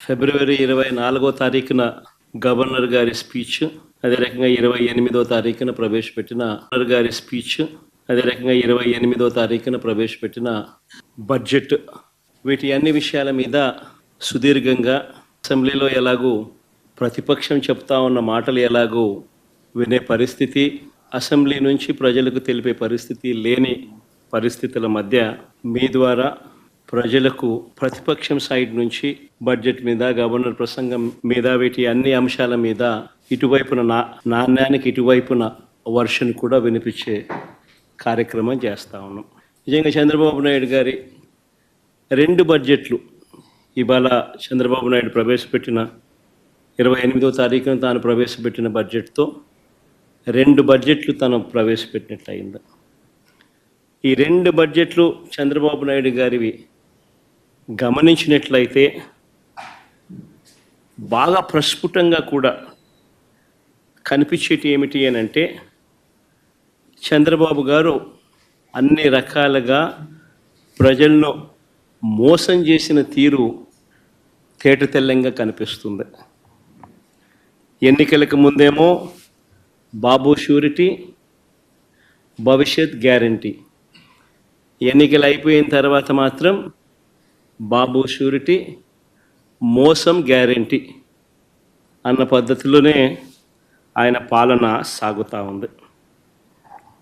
ఫిబ్రవరి ఇరవై నాలుగో తారీఖున గవర్నర్ గారి స్పీచ్ అదే రకంగా ఇరవై ఎనిమిదో తారీఖున ప్రవేశపెట్టిన గవర్నర్ గారి స్పీచ్ అదే రకంగా ఇరవై ఎనిమిదో తారీఖున ప్రవేశపెట్టిన బడ్జెట్. వీటి అన్ని విషయాల మీద సుదీర్ఘంగా అసెంబ్లీలో ఎలాగూ ప్రతిపక్షం చెప్తా ఉన్న మాటలు ఎలాగూ వినే పరిస్థితి అసెంబ్లీ నుంచి ప్రజలకు తెలిపే పరిస్థితి లేని పరిస్థితుల మధ్య మీ ద్వారా ప్రజలకు ప్రతిపక్షం సైడ్ నుంచి బడ్జెట్ మీద గవర్నర్ ప్రసంగం మీద వీటి అన్ని అంశాల మీద ఇటువైపున నా నాణ్యానికి ఇటువైపున వర్షన్ కూడా వినిపించే కార్యక్రమం చేస్తా ఉన్నాం. నిజంగా చంద్రబాబు నాయుడు గారి రెండు బడ్జెట్లు ఇవాళ చంద్రబాబు నాయుడు ప్రవేశపెట్టిన ఇరవై ఎనిమిదో తారీఖున తాను ప్రవేశపెట్టిన బడ్జెట్తో రెండు బడ్జెట్లు తను ప్రవేశపెట్టినట్లు అయింది ఈ రెండు బడ్జెట్లు చంద్రబాబు నాయుడు గారివి గమనించినట్లయితే బాగా ప్రస్ఫుటంగా కూడా కనిపించేటి ఏమిటి అని అంటే చంద్రబాబు గారు అన్ని రకాలుగా ప్రజలను మోసం చేసిన తీరు తేటతెల్లంగా కనిపిస్తుంది. ఎన్నికలకు ముందేమో బాబు షూరిటీ భవిష్యత్ గ్యారంటీ. ఎన్నికలు అయిపోయిన తర్వాత మాత్రం బాబు షూరిటీ మోసం గ్యారంటీ అన్న పద్ధతిలోనే ఆయన పాలన సాగుతూ ఉంది.